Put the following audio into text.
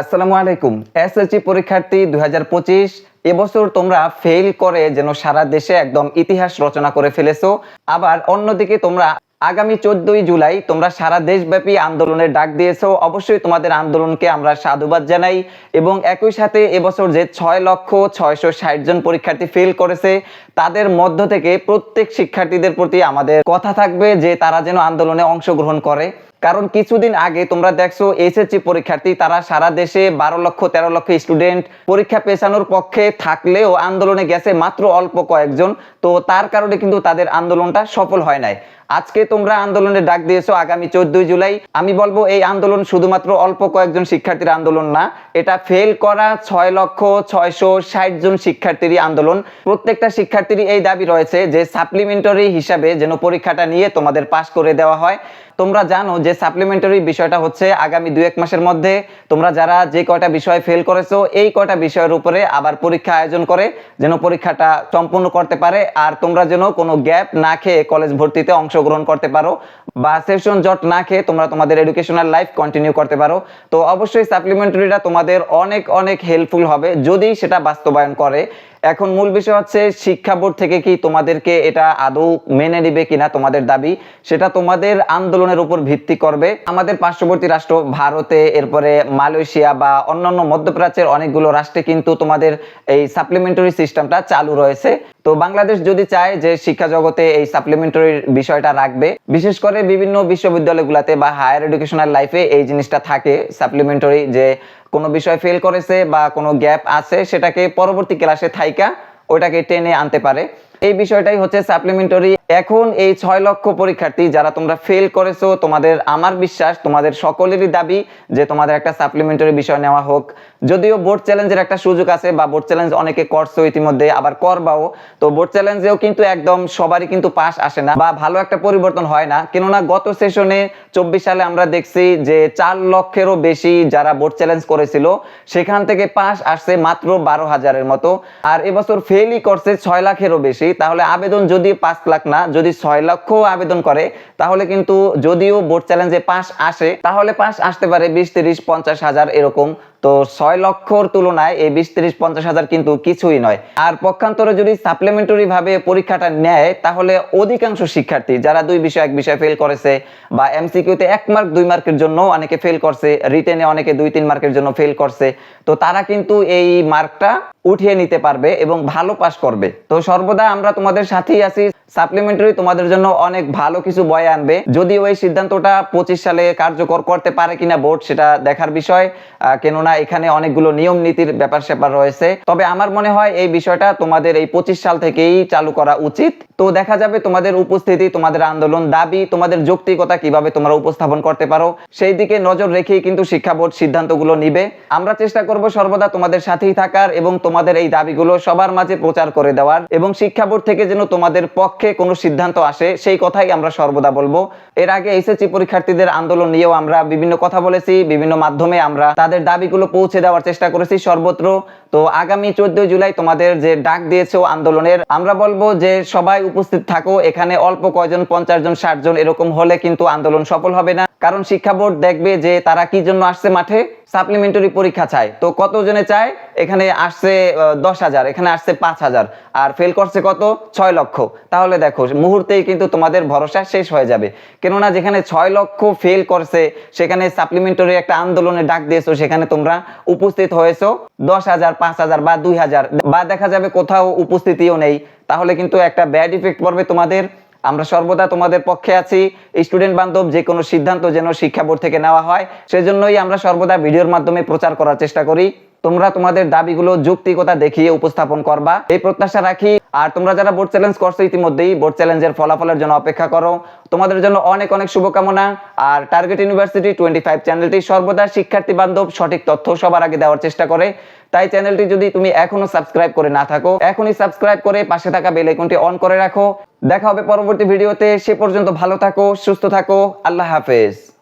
আসসালামু আলাইকুম। এসএসসি পরীক্ষার্থী দুই হাজার পঁচিশ, এবছর তোমরা ফেল করে যেন সারা দেশে একদম ইতিহাস রচনা করে ফেলেছো। আবার অন্যদিকে তোমরা আগামী চোদ্দই জুলাই তোমরা সারা দেশব্যাপী আন্দোলনের ডাক দিয়েছ। অবশ্যই তোমাদের আন্দোলনকে আমরা সাধুবাদ জানাই এবং একই সাথে এবছর যে ছয় লক্ষ ছয়শো ষাট জন পরীক্ষার্থী ফেল করেছে, তাদের মধ্য থেকে প্রত্যেক শিক্ষার্থীদের প্রতি আমাদের কথা থাকবে যে তারা যেন আন্দোলনে অংশগ্রহণ করে। কারণ কিছুদিন আগে তোমরা দেখছ এসএসসি পরীক্ষার্থী, তারা সারা দেশে বারো লক্ষ, তেরো লক্ষ স্টুডেন্ট পরীক্ষা পেছানোর পক্ষে থাকলেও আন্দোলনে গেছে মাত্র অল্প কয়েকজন। তো তার কারণে কিন্তু তাদের আন্দোলনটা সফল হয় নাই। আজকে তোমরা আন্দোলনে ডাক দিয়েছ আগামী চোদ্দই জুলাই। আমি বলব, এই আন্দোলন শুধুমাত্র অল্প কয়েকজন শিক্ষার্থীর আন্দোলন না, এটা ফেল করা ছয় লক্ষ ছয়শো ষাট জন শিক্ষার্থীরই আন্দোলন। প্রত্যেকটা শিক্ষার্থীরই এই দাবি রয়েছে যে সাপ্লিমেন্টারি হিসাবে যেন পরীক্ষাটা নিয়ে তোমাদের পাশ করে দেওয়া হয়। তোমরা জানো যে সাপ্লিমেন্টারি বিষয়টা হচ্ছে আগামী দু এক মাসের মধ্যে তোমরা যারা যে কয়টা বিষয় ফেল করেছ, এই কয়টা বিষয়ের উপরে আবার পরীক্ষা আয়োজন করে, যেন পরীক্ষাটা সম্পূর্ণ করতে পারে আর তোমরা যেন কোনো গ্যাপ না খেয়ে কলেজ ভর্তিতে অংশগ্রহণ করতে পারো বা সেশন জট না খেয়ে তোমরা তোমাদের এডুকেশনাল লাইফ কন্টিনিউ করতে পারো। তো অবশ্যই সাপ্লিমেন্টারিটা তোমাদের অনেক অনেক হেল্পফুল হবে। যদি সেটা বাস্তবায়ন করে এখন মূল বিষয় হচ্ছে শিক্ষা বোর্ড থেকে কি তোমাদেরকে এটা আদৌ মেনে নিবে কিনা তোমাদের দাবি? সেটা তোমাদের আন্দোলনের উপর ভিত্তি করবে। আমাদের পার্শ্ববর্তী রাষ্ট্র ভারতে, এরপরে মালয়েশিয়া বা অন্যান্য মধ্যপ্রাচ্যের অনেকগুলো রাষ্ট্রে কিন্তু তোমাদের এই সাপ্লিমেন্টারি সিস্টেমটা চালু রয়েছে। তো বাংলাদেশ যদি চায় যে শিক্ষা জগতে এই সাপ্লিমেন্টারি বিষয়টা রাখবে, বিশেষ করে বিভিন্ন বিশ্ববিদ্যালয়গুলোতে বা হায়ার এডুকেশনাল লাইফে এই জিনিসটা থাকে সাপ্লিমেন্টারি যে কোনো বিষয় ফেল করেছে বা কোনো গ্যাপ আছে, সেটাকে পরবর্তী ক্লাসে থাইকা ওইটাকে টেনে আনতে পারে। এই বিষয়টাই হচ্ছে সাপ্লিমেন্টারি এখন এই ছয় লক্ষ পরীক্ষার্থী যারা তোমরা ফেল করেছ, তোমাদের আমার বিশ্বাস, তোমাদের সকলেরই দাবি যে তোমাদের একটা সাপ্লিমেন্টারি বিষয় নেওয়া হোক। যদিও বোর্ড চ্যালেঞ্জের একটা সুযোগ আছে বা বোর্ড চ্যালেঞ্জ অনেকে করছ ইতিমধ্যে, আবার করবাও। তো বোর্ড চ্যালেঞ্জেও কিন্তু একদম সবারই কিন্তু পাস আসে না বা ভালো একটা পরিবর্তন হয় না। কেননা গত সেশনে চব্বিশ সালে আমরা দেখছি যে চার লক্ষেরও বেশি যারা বোর্ড চ্যালেঞ্জ করেছিল, সেখান থেকে পাস আসছে মাত্র বারো হাজারের মতো। আর এবছর ফেলই করছে ছয় লাখেরও বেশি। তাহলে আবেদন যদি পাঁচ লাখ না যদি ছয় লক্ষ আবেদন করে, তাহলে কিন্তু যদিও বোর্ড চ্যালেঞ্জে পাস আসে, তাহলে পাশ আসতে পারে বিশ, তিরিশ, পঞ্চাশ হাজার এরকম তো ছয় লক্ষর তুলনায় এই বিশ তিরিশ পঞ্চাশ হাজার কিন্তু কিছুই নয়। আর পক্ষান্তরে যদি সাপ্লিমেন্টারি ভাবে পরীক্ষাটা নেয় তাহলে অধিকাংশ শিক্ষার্থী যারা দুই বিষয় এক বিষয় ফেল করেছে বা এমসিকিউতে এক মার্ক দুই মার্কের জন্য অনেকে ফেল করছে রিটেনে অনেকে দুই তিন মার্কের জন্য ফেল করছে তো তারা কিন্তু এই মার্কটা উঠিয়ে নিতে পারবে এবং ভালো পাস করবে। তো সর্বদা আমরা তোমাদের সাথেই আছি। সাপ্লিমেন্টারি তোমাদের জন্য অনেক ভালো কিছু বয় আনবে। যদিও এই সিদ্ধান্তটা পঁচিশ সালে কার্যকর করতে পারে কিনা বোর্ড সেটা দেখার বিষয়। আহ, কেননা এখানে অনেকগুলো নিয়ম নীতির ব্যাপার স্যাপার রয়েছে। তবে আমার মনে হয় এই বিষয়টা তোমাদের এই পঁচিশ সাল থেকেই চালু করা উচিত। তো দেখা যাবে তোমাদের উপস্থিতি, তোমাদের আন্দোলন দাবি, তোমাদের যৌক্তিকতা কীভাবে তোমরা উপস্থাপন করতে পারো, সেই দিকে নজর রেখেই কিন্তু শিক্ষা বোর্ড সিদ্ধান্তগুলো নিবে। আমরা চেষ্টা করব সর্বদা তোমাদের সাথেই থাকার এবং তোমাদের এই দাবিগুলো সবার মাঝে প্রচার করে দেওয়ার এবং শিক্ষা বোর্ড থেকে যেন তোমাদের পক্ষে কোনো সিদ্ধান্ত আসে, সেই কথাই আমরা সর্বদা বলব। এর আগে এসএসসি পরীক্ষার্থীদের আন্দোলন নিয়েও আমরা বিভিন্ন কথা বলেছি, বিভিন্ন মাধ্যমে আমরা তাদের দাবিগুলো পৌঁছে দেওয়ার চেষ্টা করেছি সর্বত্র। তো আগামী চোদ্দই জুলাই তোমাদের যে ডাক দিয়েছে আন্দোলনের, আমরা বলব যে সবাই উপস্থিত থাকো। এখানে অল্প কয়জন, পঞ্চাশ জন, ষাট জন এরকম হলে কিন্তু আন্দোলন সফল হবে না। কারণ শিক্ষা বোর্ড দেখবে যে তারা কি জন্য আসছে মাঠে? সাপ্লিমেন্টারি পরীক্ষা চায়। তো কতজনে চায়? এখানে আসছে দশ হাজার, এখানে আসছে পাঁচ হাজার। আর ফেল করছে কত? ছয় লক্ষ। তাহলে দেখো, মুহূর্তেই কিন্তু তোমাদের ভরসা শেষ হয়ে যাবে। কেননা যেখানে ছয় লক্ষ ফেল করছে, সেখানে সাপ্লিমেন্টারি একটা আন্দোলনে ডাক দিয়েছ, সেখানে তোমরা উপস্থিত হয়েছো। দশ হাজার, পাঁচ হাজার বা দুই হাজার। বা দেখা যাবে কোথাও উপস্থিতিও নেই। তাহলে কিন্তু একটা ব্যাড ইফেক্ট পড়বে তোমাদের। আমরা সর্বদা তোমাদের পক্ষে আছি। স্টুডেন্ট বান্ধব যে কোনো সিদ্ধান্ত যেন শিক্ষা বোর্ড থেকে নেওয়া হয়, সেজন্যই আমরা সর্বদা ভিডিওর মাধ্যমে প্রচার করার চেষ্টা করি। তোমরা তোমাদের দাবিগুলো যুক্তিকতা দেখিয়ে উপস্থাপন করবা। এই প্রত্যাশা রাখি। আর তোমরা যারা বোর্ড চ্যালেঞ্জ করছ ইতিমধ্যেই বোর্ড চ্যালেঞ্জের ফলাফলের জন্য অপেক্ষা করো। তোমাদের জন্য অনেক অনেক শুভকামনা। আর টার্গেট ইউনিভার্সিটি টোয়েন্টি ফাইভ চ্যানেলটি সর্বদা শিক্ষার্থী বান্ধব, সঠিক তথ্য সবার আগে দেওয়ার চেষ্টা করে। তাই চ্যানেলটি যদি তুমি এখনও সাবস্ক্রাইব করে না থাকো, এখনই সাবস্ক্রাইব করে পাশে থাকা বেল আইকনটি অন করে রাখো। দেখা হবে পরবর্তী ভিডিওতে সে পর্যন্ত ভালো থাকো, সুস্থ থাকো। আল্লাহ হাফেজ।